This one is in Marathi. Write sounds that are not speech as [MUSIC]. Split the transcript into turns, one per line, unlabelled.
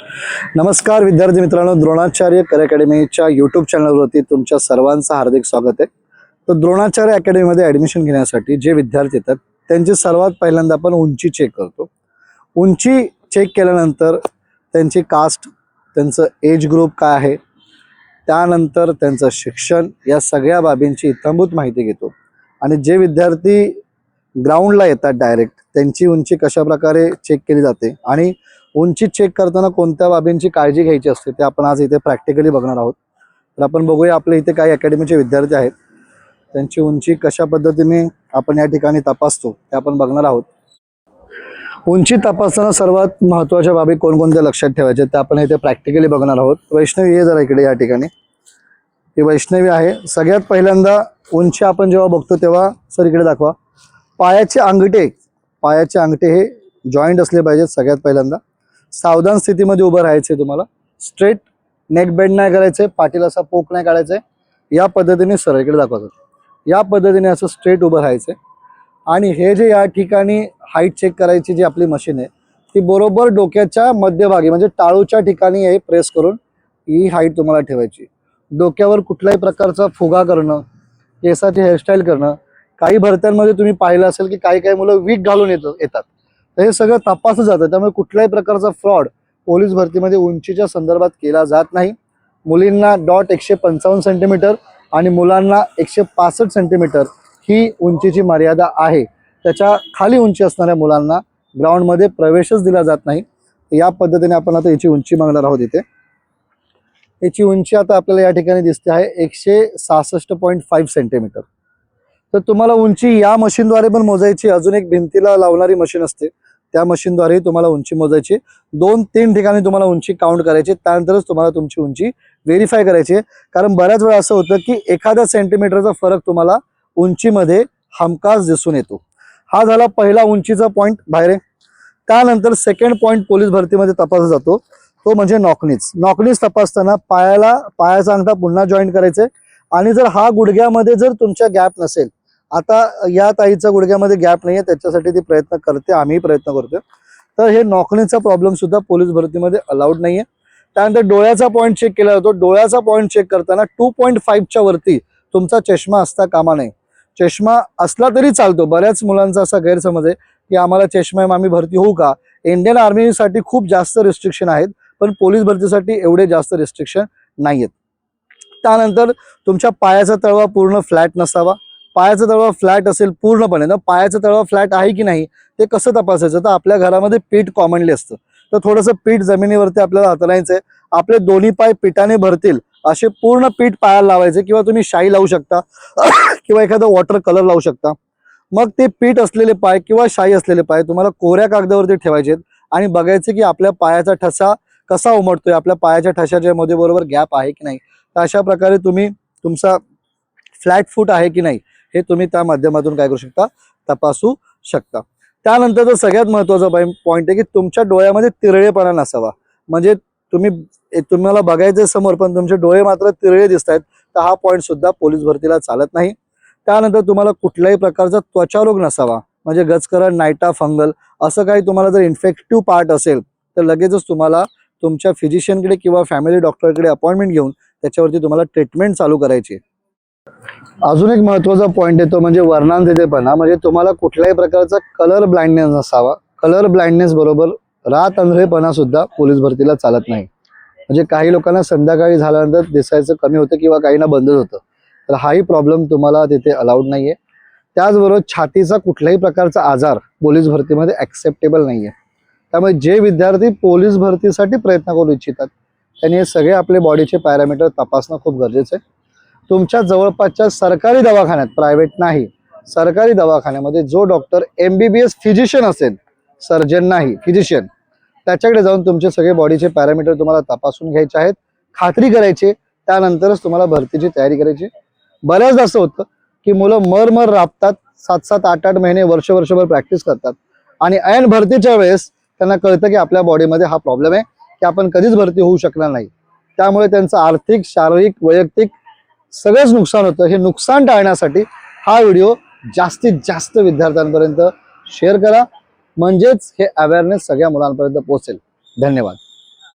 नमस्कार विद्यार्थी मित्रांनो. द्रोणाचार्य कर अकॅडमीच्या यूट्यूब चॅनलवरती तुमच्या सर्वांचं हार्दिक स्वागत आहे. तर द्रोणाचार्य अकॅडमीमध्ये ॲडमिशन घेण्यासाठी जे विद्यार्थी येतात त्यांची सर्वात पहिल्यांदा आपण उंची चेक करतो. उंची चेक केल्यानंतर त्यांची कास्ट त्यांचं एज ग्रुप काय आहे त्यानंतर त्यांचं शिक्षण या सगळ्या बाबींची इतंभूत माहिती घेतो. आणि जे विद्यार्थी ग्राउंडला येतात डायरेक्ट त्यांची उंची कशा प्रकारे चेक केली जाते आणि उंची चेक करताना कोणत्या बाबींची काळजी घ्यायची असते ते आपण आज इथे प्रॅक्टिकली बघणार आहोत. तर आपण बघूया आपल्या इथे काही अकॅडमीचे विद्यार्थी आहेत. त्यांची उंची कशा पद्धतीने आपण या ठिकाणी तपासतो ते आपण बघणार आहोत. उंची तपासताना सर्वात महत्त्वाच्या बाबी कोणकोणत्या लक्षात ठेवायच्या त्या आपण इथे प्रॅक्टिकली बघणार आहोत. वैष्णवी हे जरा इकडे या ठिकाणी. ही वैष्णवी आहे. सगळ्यात पहिल्यांदा उंची आपण जेव्हा बघतो तेव्हा सर इकडे दाखवा. पायाचे अंगठे पायाचे अंगठे हे जॉईंट असले पाहिजेत सगळ्यात पहिल्यांदा. सावधान स्थितीमध्ये उभं राहायचं आहे तुम्हाला. स्ट्रेट नेक बेंड नाही करायचं पाठीला असा पोक नाही काढायचं आहे या पद्धतीने सरळकडे दाखवायचं या पद्धतीने असं स्ट्रेट उभं राहायचं आणि हे जे या ठिकाणी हाईट चेक करायची जी आपली मशीन आहे ती बरोबर डोक्याच्या मध्यभागी म्हणजे टाळूच्या ठिकाणी हे प्रेस करून ही हाईट तुम्हाला ठेवायची. डोक्यावर कुठल्याही प्रकारचा फुगा करणं केसाची हेअरस्टाईल करणं काही भरत्यांमध्ये तुम्ही पाहिलं असेल की काही काही मुलं वीक घालून येत येतात. तर हे सगळं तपासलं जातं. त्यामुळे कुठल्याही प्रकारचा फ्रॉड पोलीस भरतीमध्ये उंचीच्या संदर्भात केला जात नाही. मुलींना डॉट एकशे पंचावन्न सेंटीमीटर आणि मुलांना एकशे पासष्ट सेंटीमीटर ही उंचीची मर्यादा आहे. त्याच्याखाली उंची असणाऱ्या मुलांना ग्राउंडमध्ये प्रवेशच दिला जात नाही. या पद्धतीने आपण आता याची उंची मागणार आहोत इथे. याची उंची आता आपल्याला या ठिकाणी दिसते आहे एकशे सहासष्ट पॉईंट फाईव्ह सेंटीमीटर. तर तुम्हाला उंची या मशीनद्वारे पण मोजायची अजून एक भिंतीला लावणारी मशीन असते. त्या मशीनद्वारे तुम्हाला उंची मोजायची दोन तीन ठिकाणी तुम्हाला उंची काउंट करायची त्यानंतरच तुम्हाला तुमची उंची व्हेरीफाय करायची आहे. कारण बऱ्याच वेळा असं होतं की एखाद्या सेंटीमीटरचा फरक तुम्हाला उंचीमध्ये हमखास दिसून येतो. हा झाला पहिला उंचीचा पॉईंट बाहेर आहे. त्यानंतर सेकंड पॉईंट पोलीस भरतीमध्ये तपासला जातो. तो म्हणजे नॉकनीच नॉकनीच तपासताना पायाला पायाचा अंगठा पुन्हा जॉईन करायचे आणि जर हा गुडघ्यामध्ये जर तुमच्या गॅप नसेल आता या ताईचा गुडघ्यामध्ये गॅप नाहीये त्याच्यासाठी ती प्रयत्न करते आम्ही प्रयत्न करतोय. तर हे नोकरीचा प्रॉब्लेम सुद्धा पोलीस भरतीमध्ये अलाउड नाहीये. त्यानंतर डोळ्याचा पॉईंट चेक केला जातो. डोळ्याचा पॉईंट चेक करताना टू पॉईंट फाईव्हच्या वरती तुमचा चष्मा असता कामा नये. चष्मा असला तरी चालतो. बऱ्याच मुलांचा असा गैरसमज आहे की आम्हाला चष्मा आहे आम्ही भरती होऊ का? इंडियन आर्मीसाठी खूप जास्त रिस्ट्रिक्शन आहेत पण पोलीस भरतीसाठी एवढे जास्त रिस्ट्रिक्शन नाही आहेत त्यानंतर तुमच्या पायाचा तळवा पूर्ण फ्लॅट नसावा. पायाचं तळवा फ्लॅट असेल पूर्णपणे ना पायाचं तळवा फ्लॅट आहे की नाही ते कसं तपासायचं? तर आपल्या घरामध्ये पीठ कॉमनली असतं. तर थोडंसं पीठ जमिनीवरती आपल्याला हाताळायचं आहे. आपले दोन्ही पाय पिठाने भरतील असे पूर्ण पीठ पायाला लावायचे किंवा तुम्ही शाई लावू शकता [COUGHS] किंवा एखादं वॉटर कलर लावू शकता. मग ते पीठ असलेले पाय किंवा शाई असलेले पाय तुम्हाला कोऱ्या कागदावरती ठेवायचे आणि बघायचे की आपल्या पायाचा ठसा कसा उमटतोय आपल्या पायाच्या ठशाच्या मध्ये बरोबर गॅप आहे की नाही. तर अशा प्रकारे तुम्ही तुमचा फ्लॅट फूट आहे की नाही हे तुम्ही त्या माध्यमातून काय करू शकता? तपासू शकता. त्यानंतर सगळ्यात महत्त्वाचा पॉईंट आहे की तुमच्या डोळ्यामध्ये तिरळेपणा नसावा. म्हणजे तुम्ही तुम्हाला बघायचं समोर पण तुमचे डोळे मात्र तिरळे दिसत आहेत तर हा पॉईंट सुद्धा पोलीस भरतीला चालत नाही. त्यानंतर तुम्हाला कुठल्याही प्रकारचा त्वचारोग नसावा. म्हणजे गचकरण नायटा फंगल असं काही तुम्हाला जर इन्फेक्टिव्ह पार्ट असेल तर लगेचच तुम्हाला तुमच्या फिजिशियनकडे किंवा फॅमिली डॉक्टरकडे अपॉइंटमेंट घेऊन त्याच्यावरती तुम्हाला ट्रीटमेंट चालू करायची आहे. अजून एक महत्त्वाचा पॉईंट येतो म्हणजे वर्णांतिथेपणा म्हणजे तुम्हाला कुठल्याही प्रकारचा कलर ब्लाइंडनेस नसावा. कलर ब्लाइंडनेस बरोबर रात अंधळेपणा सुद्धा पोलीस भरतीला चालत नाही. म्हणजे काही लोकांना संध्याकाळी झाल्यानंतर दिसायचं कमी होतं किंवा काहींना बंदच होतं. तर हाही प्रॉब्लेम तुम्हाला तिथे अलाउड नाहीये. त्याचबरोबर छातीचा कुठल्याही प्रकारचा आजार पोलीस भरतीमध्ये ऍक्सेप्टेबल नाहीये. त्यामुळे जे विद्यार्थी पोलीस भरतीसाठी प्रयत्न करू इच्छितात त्यांनी हे सगळे आपले बॉडीचे पॅरामीटर तपासणं खूप गरजेचं आहे. तुमच्या जवळपासच्या सरकारी दवाखान्यात प्रायव्हेट नाही. सरकारी दवाखान्यामध्ये जो doctor M B B S physician असेल सर्जन नाही फिजिशियन त्याच्याकडे जाऊन तुमचे सगळे बॉडीचे पॅरामीटर तुम्हाला तपासून घ्यायचे आहेत खात्री करायची त्यानंतरच तुम्हाला भरतीची तयारी करायची. बऱ्याचदा असं होतं की मुलं मर मर राबतात सात सात आठ आठ महिने वर्ष वर्षभर प्रॅक्टिस करतात. आणि ऐन भरतीच्या वेळेस त्यांना कळतं की आपल्या बॉडीमध्ये हा प्रॉब्लेम आहे की आपण कधीच भरती होऊ शकणार नाही. त्यामुळे त्यांचं आर्थिक शारीरिक वैयक्तिक सगळंच नुकसान होतं. हे नुकसान टाळण्यासाठी हा व्हिडिओ जास्तीत जास्त विद्यार्थ्यांपर्यंत शेअर करा. म्हणजेच हे अवेअरनेस सगळ्या मुलांपर्यंत पोहोचेल. धन्यवाद.